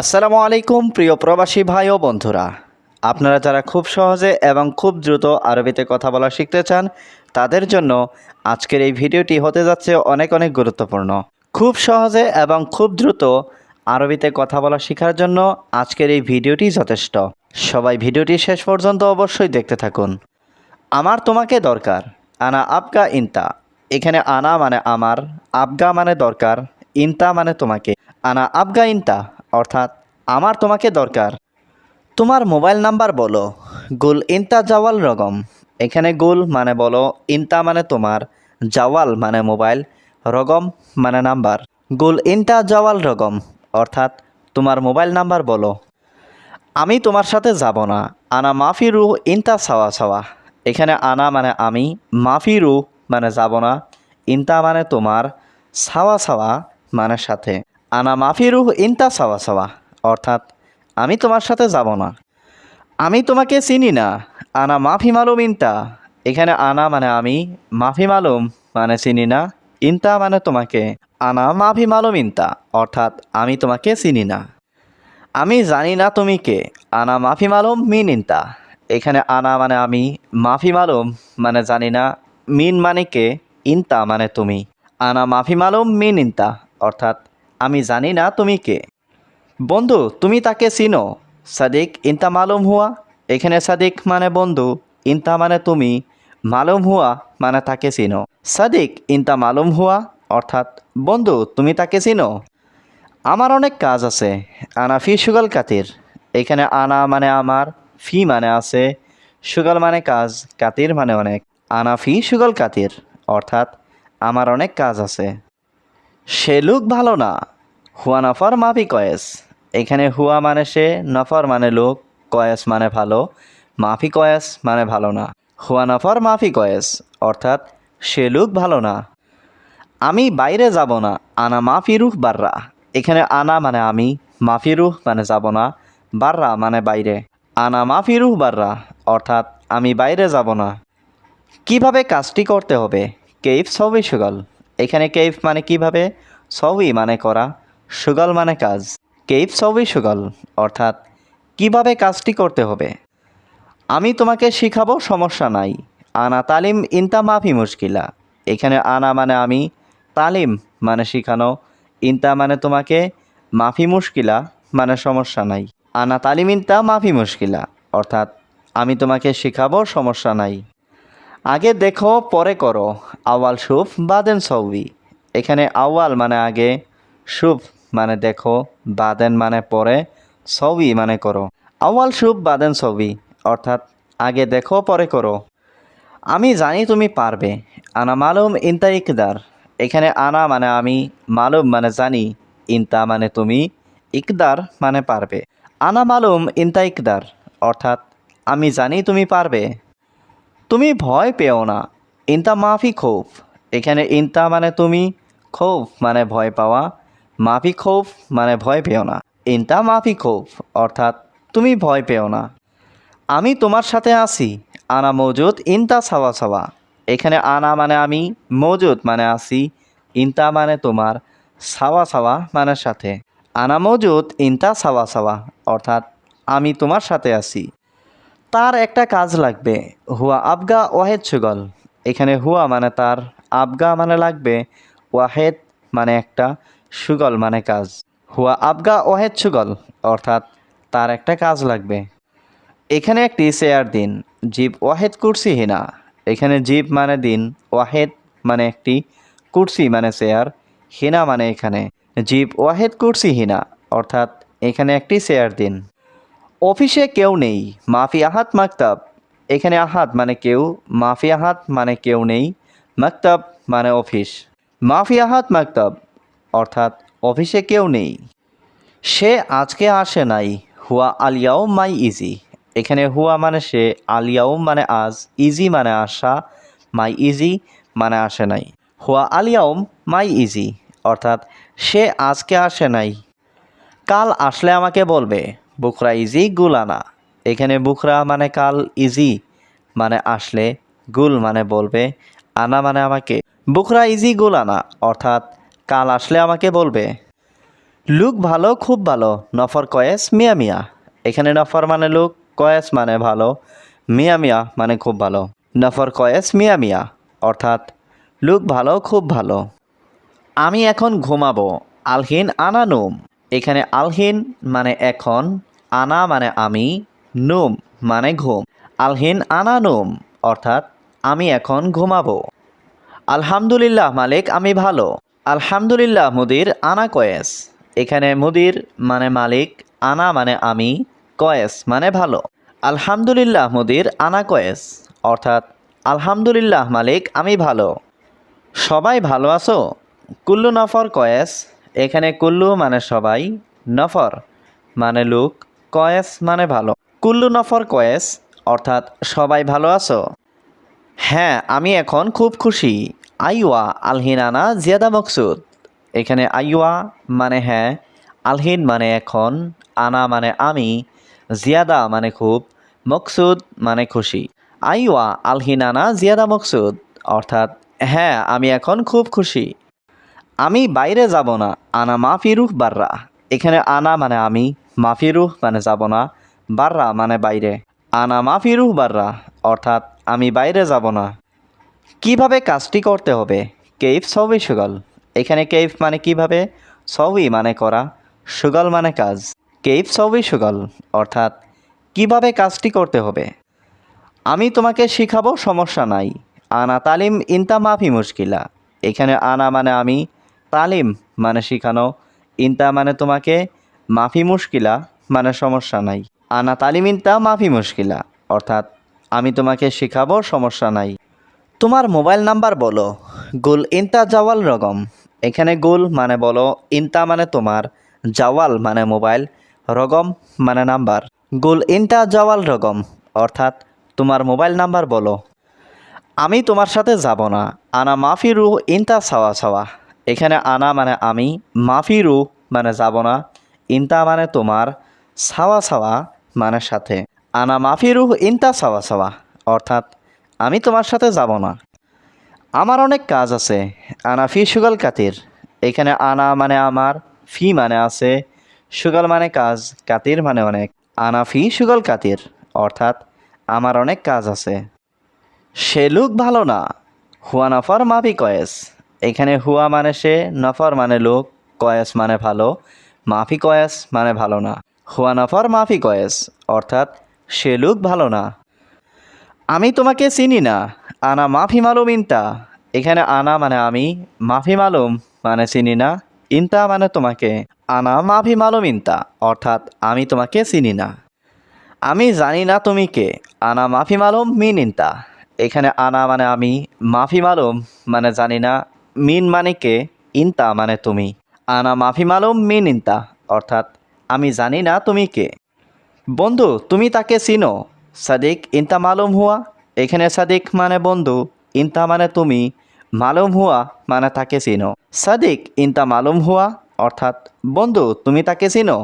আসসালামু আলাইকুম, প্রিয় প্রবাসী ভাই ও বন্ধুরা। আপনারা যারা খুব সহজে এবং খুব দ্রুত আরবিতে কথা বলা শিখতে চান, তাদের জন্য আজকের এই ভিডিওটি হতে যাচ্ছে অনেক অনেক গুরুত্বপূর্ণ। খুব সহজে এবং খুব দ্রুত আরবিতে কথা বলা শেখার জন্য আজকের এই ভিডিওটি যথেষ্ট। সবাই ভিডিওটি শেষ পর্যন্ত অবশ্যই দেখতে থাকুন। আমার তোমাকে দরকার, আনা আবগা ইনতা। এখানে আনা মানে আমার, আবগা মানে দরকার, ইনতা মানে তোমাকে। আনা আবগা ইনতা অর্থাৎ আমার তোমাকে দরকার। তোমার মোবাইল নাম্বার বলো, গুল ইনতা জাওয়াল রগম। এখানে গুল মানে বলো, ইনতা মানে তোমার, জাওয়াল মানে মোবাইল, রগম মানে নাম্বার। গুল ইনতা জাওয়াল রগম, অর্থাৎ তোমার মোবাইল নাম্বার বলো। আমি তোমার সাথে যাব না, আনা মাফি রুহ ইনতা সাওয়া সাওয়া। এখানে আনা মানে আমি, মাফি রুহ মানে যাব না, ইনতা মানে তোমার, সাওয়া সাওয়া মানে সাথে। আনা মাফি রুহ ইনতা সাওয়া সাওয়া, অর্থাৎ আমি তোমার সাথে যাব না। আমি তোমাকে চিনি না, আনা মাফি মালুম ইনতা। এখানে আনা মানে আমি, মাফি মালুম মানে চিনি না, ইনতা মানে তোমাকে। আনা মাফি মালুম ইনতা, অর্থাৎ আমি তোমাকে চিনি না। আমি জানি না তুমি কে, আনা মাফি মালুম মিন ইনতা। এখানে আনা মানে আমি, মাফি মালুম মানে জানি না, মিন মানে কে, ইনতা মানে তুমি। আনা মাফি মালুম মিন ইনতা, অর্থাৎ আমি জানি না তুমি কে। বন্ধু, তুমি তাকে চিনো। সাদিক ইনতা মালুম হুয়া। এখানে সাদিক মানে বন্ধু, ইনতা মানে তুমি। মালুম হুয়া মানে তাকে চিনো। সাদিক ইনতা মালুম হুয়া, অর্থাৎ বন্ধু, তুমি তাকে চিনো। আমার অনেক কাজ আছে। আনা ফি সুগাল কাতির। এখানে আনা মানে আমার, ফি মানে আছে। সুগাল মানে কাজ, কাতির মানে অনেক। আনা ফি সুগাল কাতির, অর্থাৎ আমার অনেক কাজ আছে। সে লোক ভালো না। হুয়া নফর মাফি কয়েস। এখানে হুয়া মানে সে, নফর মানে লোক, কয়েস মানে ভালো, মাফি কয়েস মানে ভালো না। হুয়া নফর মাফি কয়েস, অর্থাৎ সে লোক ভালো না। আমি বাইরে যাব না, আনা মাফি রুহ বাররা। এখানে আনা মানে আমি, মাফি রুহ মানে যাব না, বাররা মানে বাইরে। আনা মাফি রুহ বাররা, অর্থাৎ আমি বাইরে যাব না। কীভাবে কাজটি করতে হবে? কেইফ সবই সুগল এখানে কেইফ মানে কীভাবে? সবই মানে করা, সুগল মানে কাজ। কেইফ সবই সুগল, অর্থাৎ কীভাবে কাজটি করতে হবে। আমি তোমাকে শিখাবো, সমস্যা নাই। আনা, তালিম, ইনতা, মাফি, মুশকিলা। এখানে আনা মানে আমি, তালিম মানে শিখানো। ইনতা মানে তোমাকে, মাফি, মুশকিলা মানে সমস্যা নাই। আনা, তালিম, ইনতা, মাফি, মুশকিলা। অর্থাৎ আমি তোমাকে শিখাবো, সমস্যা নাই। আগে দেখো, পরে করো। আওয়াল সুফ বাদেন সৌবি। এখানে আওয়াল মানে আগে সুফ মানে দেখো, বাদেন মানে পরে সবই মানে করো। আওয়াল সুফ বাদেন সবই অর্থাৎ আগে দেখো, পরে করো। আমি জানি তুমি পারবে। আনা মালুম ইনতা ইকদার। এখানে আনা মানে আমি, মালুম মানে জানি, ইনতা মানে তুমি, ইকদার মানে পারবে। আনা মালুম ইনতা ইকদার, অর্থাৎ আমি জানি তুমি পারবে। তুমি ভয় পেও না। ইনতা মাফি খৌফ। এখানে ইনতা মানে তুমি, খৌফ মানে ভয় পাওয়া। মাফি খৌফ মানে ভয় পেও না। ইনতা মাফি খৌফ, অর্থাৎ তুমি ভয় পেও না। আমি তোমার সাথে আছি। আনা মজুদ, ইনতা সাওয়া সাওয়া। এখানে আনা মানে আমি, মজুদ মানে আছি। ইনতা মানে তোমার, সাওয়া সাওয়া মানে সাথে। আনা মজুদ, ইনতা সাওয়া সাওয়া, অর্থাৎ আমি তোমার সাথে আছি। তার একটা কাজ লাগবে। হুয়া আবগা ওয়াহেদ সুগল। এখানে হুয়া মানে তার, আবগা মানে লাগবে, ওয়াহেদ মানে একটা, সুগল মানে কাজ। হুয়া আবগা ওয়াহেদ সুগল, অর্থাৎ তার একটা কাজ লাগবে। এখানে একটি চেয়ার দিন, জীব ওয়াহেদ কুরসি হিনা। এখানে জিপ মানে দিন, ওয়াহেদ মানে একটি কুরসি মানে চেয়ার হিনা মানে এখানে। জিপ ওয়াহেদ কুরসি হিনা, অর্থাৎ এখানে একটি চেয়ার দিন। অফিসে কেউ নেই, মাফি আহাত মাকতাব। এখানে আহাত মানে কেউ, মাফি আহাত মানে কেউ নেই, মাকতাব মানে অফিস। মাফি আহাত মাকতাব, অর্থাৎ অফিসে কেউ নেই। সে আজকে আসে নাই, হুয়া আলিয়াও মাই ইজি। এখানে হুয়া মানে সে আলিয়াও মানে আজ, ইজি মানে আসা, মাই ইজি মানে আসে নাই। হুয়া আলিয়াউম মাই ইজি, অর্থাৎ সে আজকে আসে নাই। কাল আসলে আমাকে বলবে। বুকরা ইজি গুল আনা এখানে বুকরা মানে কাল, ইজি মানে আসলে, গুল মানে বলবে, আনা মানে আমাকে। বুকরা ইজি গুল আনা অর্থাৎ কাল আসলে আমাকে বলবে। লুক ভালো, খুব ভালো, নফর কয়েস, মিয়া মিয়া। এখানে নফর মানে লুক, কয়েস মানে ভালো, মিয়া মিয়া মানে খুব ভালো। নফর কয়েস, মিয়া মিয়া, অর্থাৎ লুক ভালো, খুব ভালো। আমি এখন ঘুমাবো, আলহিন আনা নুম এখানে আলহিন মানে এখন, আনা মানে আমি, নুম মানে ঘুম। আলহিন আনা নুম, অর্থাৎ আমি এখন ঘুমাবো। আলহামদুলিল্লাহ মালিক, আমি ভালো। আলহামদুলিল্লাহ মুদির আনা কয়েস। এখানে মুদির মানে মালিক, আনা মানে আমি, কয়েস মানে ভালো। আলহামদুলিল্লাহ মুদির আনা কয়েস, অর্থাৎ আলহামদুলিল্লাহ মালিক, আমি ভালো। সবাই ভালো আছো? কুল্লু নফর কয়েস এখানে কুল্লু মানে সবাই, নফর মানে লোক, কয়েস মানে ভালো। কুল্লু, নফর, কয়েস অর্থাৎ সবাই ভালো আছো? হ্যাঁ আমি এখন খুব খুশি। আইওয়া, আলহিন আনা, জিয়াদা মকসুদ। এখানে আইওয়া মানে হ্যাঁ আলহিন মানে এখন, আনা মানে আমি, জিয়াদা মানে খুব, মকসুদ মানে খুশি। আইওয়া, আলহিন আনা, জিয়াদা মকসুদ অর্থাৎ হ্যাঁ আমি এখন খুব খুশি। আমি বাইরে যাব না, আনা মাফিরুহ বাররা। এখানে আনা মানে আমি মাফিরুহ মানে যাব না, বাররা মানে বাইরে। আনা মাফিরুহ বাররা, অর্থাৎ আমি বাইরে যাব না। কীভাবে কাজটি করতে হবে? কেইফ সবই সুগল। এখানে কেইফ মানে কীভাবে? সবই মানে করা, সুগল মানে কাজ। কেইফ সবই সুগল, অর্থাৎ কীভাবে কাজটি করতে হবে? আমি তোমাকে শিখাবো সমস্যা নাই। আনা তালিম ইনতা মাফি মুশকিলা। এখানে আনা মানে আমি তালিম মানে শিখানো। ইনতা মানে তোমাকে মাফি মুশকিলা মানে সমস্যা নাই। আনা তালিম ইনতা মাফি মুশকিলা, অর্থাৎ আমি তোমাকে শিখাবো সমস্যা নাই। তোমার মোবাইল নাম্বার বলো, গুল ইনতা জাওয়াল রগম। এখানে গুল মানে বলো, ইনতা মানে তোমার, জাওয়াল মানে মোবাইল, রগম মানে নাম্বার। গুল ইনতা জাওয়াল রগম, অর্থাৎ তোমার মোবাইল নাম্বার বলো। আমি তোমার সাথে যাব না, আনা মাফি রুহ ইনতা ছাওয়া ছাওয়া। এখানে আনা মানে আমি, মাফি রুহ মানে যাব না, ইনতা মানে তোমার ছাওয়া ছাওয়া মানে সাথে। আনা মাফি রুহ, ইনতা ছাওয়া ছাওয়া অর্থাৎ আমি তোমার সাথে যাব না। আমার অনেক কাজ আছে, আনা ফি সুগল কাতির। এখানে আনা মানে আমার, ফি মানে আছে, সুগল মানে কাজ, কাতির মানে অনেক। আনা ফি সুগল কাতির, অর্থাৎ আমার অনেক কাজ আছে। সে লোক ভালো না হুয়া নফর মাফি কয়েস। এখানে হুয়া মানে সে, নফর মানে লোক, কয়েস মানে ভালো, মাফি কয়েস মানে ভালো না। হুয়া নফর, মাফি কয়েস, অর্থাৎ সে লোক ভালো না। আমি তোমাকে চিনি না, আনা মাফি মালুম ইনতা। এখানে আনা মানে আমি, মাফি মালুম মানে চিনি না, ইনতা মানে তোমাকে। আনা মাফি মালুম ইনতা, অর্থাৎ আমি তোমাকে চিনি না। আমি জানি না তুমি কে, আনা মাফি মালুম মিন ইনতা। এখানে আনা মানে আমি, মাফি মালুম মানে জানি না মিন মানে কে? ইনতা মানে তুমি। আনা মাফি মালুম মিন ইনতা, অর্থাৎ আমি জানি না তুমি কে। বন্ধু, তুমি তাকে চিনো। সাদিক ইনতা মালুম হুয়া, এখানে সাদিক মানে বন্ধু, ইনতা মানে তুমি। মালুম হুয়া মানে তাকে চিনো। সাদিক ইনতা মালুম হুয়া, অর্থাৎ বন্ধু, তুমি তাকে চিনো?